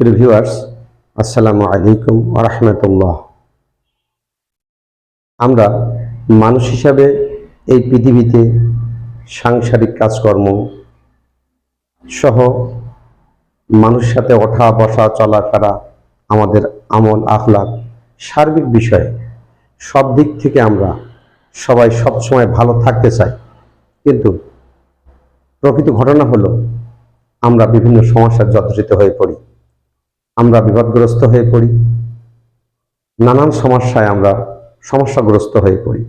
Reviewers আসসালামু আলাইকুম রহমতুল্লাহ। আমরা মানুষ হিসাবে এই পৃথিবীতে সাংসারিক কাজকর্ম সহ মানুষের সাথে ওঠা বসা চলাফেরা আমাদের আমল আখলাক সার্বিক বিষয়ে সব দিক থেকে আমরা সবাই সবসময় ভালো থাকতে চাই। কিন্তু প্রকৃত ঘটনা হলো, আমরা বিভিন্ন সমস্যার যত্রিত হয়ে পড়ি। আমরা বিপদগ্রস্ত হয়ে পড়ি। নানান সমস্যায় আমরা সমস্যাগ্রস্ত হয়ে পড়ি।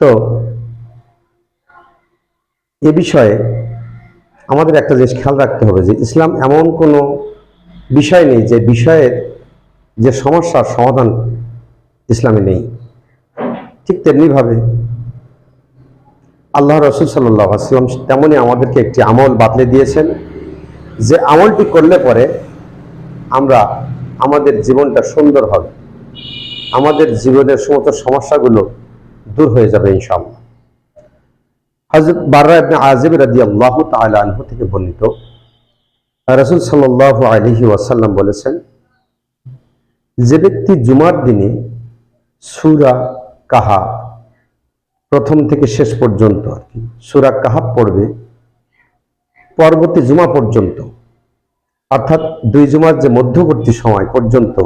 তো, এ বিষয়ে আমাদের একটা জিনিস খেয়াল রাখতে হবে যে ইসলাম এমন কোনো বিষয় নেই যে বিষয়ের যে সমস্যার সমাধান ইসলামে নেই। ঠিক তেমনিভাবে আল্লাহ রসুল সাল্লাহ আসলাম তেমনই আমাদেরকে একটি আমল বাতলে দিয়েছেন যে আমলটি করলে পরে আমরা আমাদের জীবনটা সুন্দর হবে। আমাদের জীবনের সমস্ত সমস্যাগুলো দূর হয়ে যাবে ইনশাআল্লাহ। হজরত বার্রা ইবনে আজিব রাদিয়াল্লাহু তাআলা আনহু থেকে বর্ণিত, রাসূল সাল্লাল্লাহু আলাইহি ওয়াসাল্লাম বলেছেন, যে ব্যক্তি জুমার দিনে সূরা কাহা প্রথম থেকে শেষ পর্যন্ত আর কি, সুরা কাহাব পড়বে, পরবর্তী জুমা পর্যন্ত অর্থাৎ দুই জুমার যে মধ্যবর্তী সময় পর্যন্ত,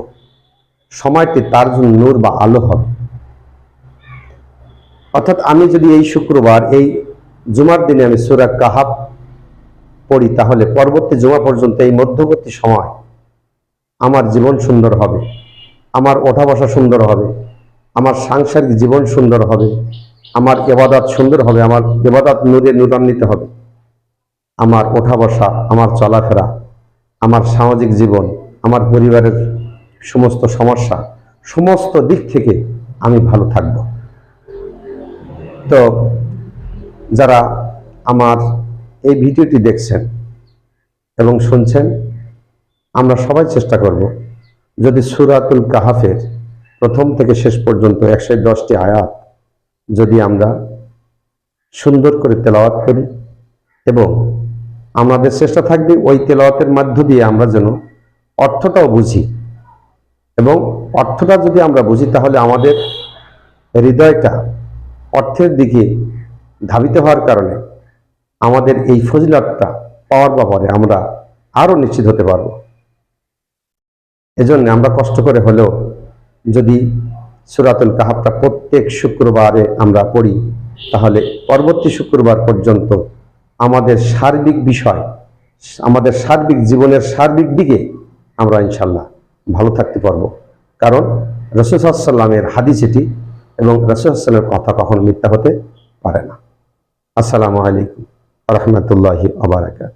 সময়টি তার জন্য নূর বা আলো হবে। অর্থাৎ আমি যদি এই শুক্রবার, এই জুমার দিনে আমি সুরা কাহাব পড়ি, তাহলে পরবর্তী জুমা পর্যন্ত এই মধ্যবর্তী সময় আমার জীবন সুন্দর হবে, আমার ওঠা বসা সুন্দর হবে, আমার সাংসারিক জীবন সুন্দর হবে, আমার এবাদাত সুন্দর হবে, আমার এবাদত নূরে নূরান্বিত হবে, আমার ওঠা বসা আমার চলাফেরা আমার সামাজিক জীবন, আমার পরিবারের সমস্ত সমস্যা, সমস্ত দিক থেকে আমি ভালো থাকব। তো যারা আমার এই ভিডিওটি দেখছেন এবং শুনছেন, আমরা সবাই চেষ্টা করব যদি সুরাতুল কাহাফের প্রথম থেকে শেষ পর্যন্ত একশো দশটি আয়াত যদি আমরা সুন্দর করে তেলাওয়াত করি এবং আমাদের চেষ্টা থাকবে ওই তেলাওয়াতের মধ্য দিয়ে আমরা যেন অর্থটাও বুঝি। এবং অর্থটা যদি আমরা বুঝি, তাহলে আমাদের হৃদয়টা অর্থের দিকে ধাবিত হওয়ার কারণে আমাদের এই ফজিলতটা পাওয়ার ব্যাপারে আমরা আরও নিশ্চিত হতে পারব। এজন্য আমরা কষ্ট করে হলেও যদি সুরাতুল কাহাবটা প্রত্যেক শুক্রবারে আমরা পড়ি, তাহলে পরবর্তী শুক্রবার পর্যন্ত আমাদের সার্বিক বিষয়, আমাদের সার্বিক জীবনের সার্বিক দিকে আমরা ইনশাল্লাহ ভালো থাকতে পারব। কারণ রসুসাল্লামের হাদিস এটি এবং রসুসাল্লামের কথা কখনো মিথ্যা হতে পারে না। আসসালামু আলাইকুম রহমতুল্লাহি আবরাকাত